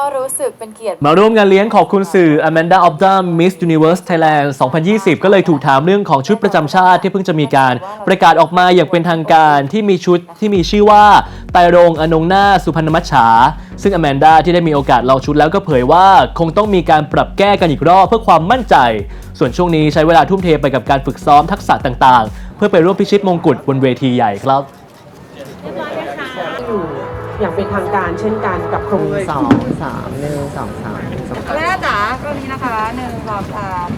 ก็รู้สึกเป็นเกียรติ มาร่วมงานเลี้ยงขอบคุณสื่อ Amanda o p t a Miss Universe Thailand 2020 ก็เลยถูกถามเรื่องของชุดประจำชาติที่เพิ่งจะมีการประกาศออกมาอย่างเป็นทางการที่มีชุดที่มีชื่อว่าไตรรงอนงนาสุพรรณมัชฉาซึ่ง Amanda ที่ได้มีโอกาสลองชุดแล้วก็เผยว่าคงต้องมีการปรับแก้กันอีกรอบเพื่อความมั่นใจ ส่วนช่วงนี้ใช้เวลาทุ่มเทไปกับการฝึกซ้อมทักษะต่างๆ เพื่อไปร่วมพิชิตมงกุฎบนเวทีใหญ่ครับ อยู่อย่างเป็นทางการเช่นกันกับโครงสองสามหนึ่งสองสามหนึ่งสองสามแม่จ๋าก็นี้นะคะหนึ่งสองสาม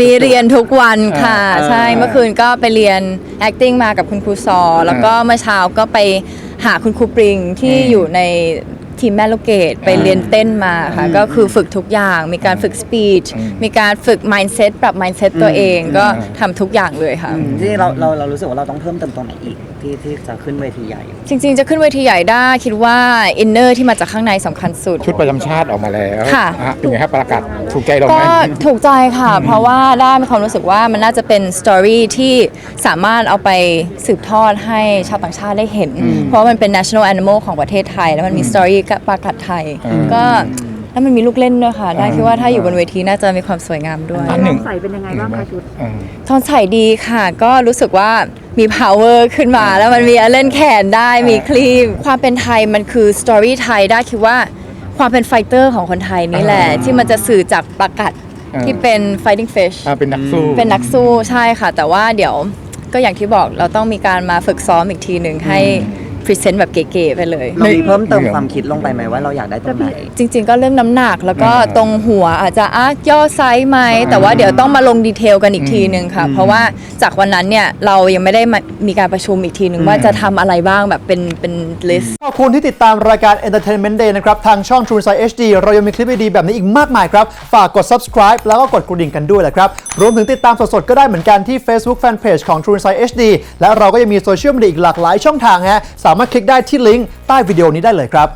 มีเรียนทุกวันค่ะ ใช่เมื่อคืนก็ไปเรียน acting มากับคุณครูซอ แล้วก็เมื่อเช้าก็ไปหาคุณครูปริงที่อยู่ใน ทีมแม่ลูกเกดไปเรียนเต้นมาค่ะ ก็คือฝึกทุกอย่างมีการฝึก speech มีการฝึก mindset ปรับ mindset ตัวเองก็ทำทุกอย่างเลยค่ะจริงๆเราเราเรารู้สึกว่าเราต้องเพิ่มเติมตรงไหนอีกที่ที่จะขึ้นเวทีใหญ่ จริงๆ จะขึ้นเวทีใหญ่ได้คิดว่า inner ที่มาจากข้างในสำคัญสุด ชุดประจำชาติออกมาแล้วค่ะอ่เป็นไงครับประกาศถูกใจเราไหมก็ถูกใจค่ะ เพราะว่าได้มีความรู้สึกว่ามันน่าจะเป็นสตอรี่ที่สามารถเอาไปสืบทอดให้ชาวต่างชาติได้เห็น เพราะว่ามันเป็น national animal ของประเทศไทย แล้วมันมีสตอรี่กับปลากัดไทย อืม ก็แล้วมันมีลูกเล่นด้วยค่ะได้คิดว่าถ้าอยู่บนเวทีน่าจะมีความสวยงามด้วย อันหนึ่งใส่เป็นยังไงบ้างคะชุด อืมตอนใส่ดีค่ะ ก็รู้สึกว่ามี power ขึ้นมา แล้วมันมีเล่นแขนได้มีคลีมความเป็นไทยมันคือสตอรี่ไทยได้คิดว่าความเป็นไฟเตอร์ของคนไทยนี่แหละ อ่าที่มันจะสื่อจากปลากัดอ่า ที่เป็น fighting fish อ่าเป็นนักสู้ เป็นนักสู้ใช่ค่ะ แต่ว่าเดี๋ยวก็อย่างที่บอกเราต้องมีการมาฝึกซ้อมอีกทีหนึ่งให้ พรีเซนต์แบบเก๋ๆไปเลย เรามีเพิ่มเติมความคิดลงไปไหมว่าเราอยากได้ตรงไหน จริง ๆ ก็เรื่องน้ำหนักแล้วก็อ่าตรงหัวอาจจะอะย่อไซส์ไหมแต่ว่าเดี๋ยวต้องมาลงดีเทลกันอีกทีหนึ่งค่ะ เพราะว่าจากวันนั้นเนี่ยเรายังไม่ได้มามีการประชุมอีกทีหนึ่งว่าจะทำอะไรบ้างแบบเป็นเป็น list ขอบคุณที่ติดตามรายการ Entertainment Day นะครับ ทางช่อง True Insight HD เรายังมีคลิปดีๆแบบนี้อีกมากมายครับ ฝากกด subscribe แล้วก็กดกระดิ่งกันด้วยแหละครับ รวมถึงติดตามสดๆ ก็ได้เหมือนกันที่ Facebook Fanpage ของ True Insight HD และเราก็ยังมีโซเชียลมีเดียอีกหลากหลายช่องทางฮะสามารถคลิกได้ที่ลิงก์ใต้วิดีโอนี้ได้เลยครับ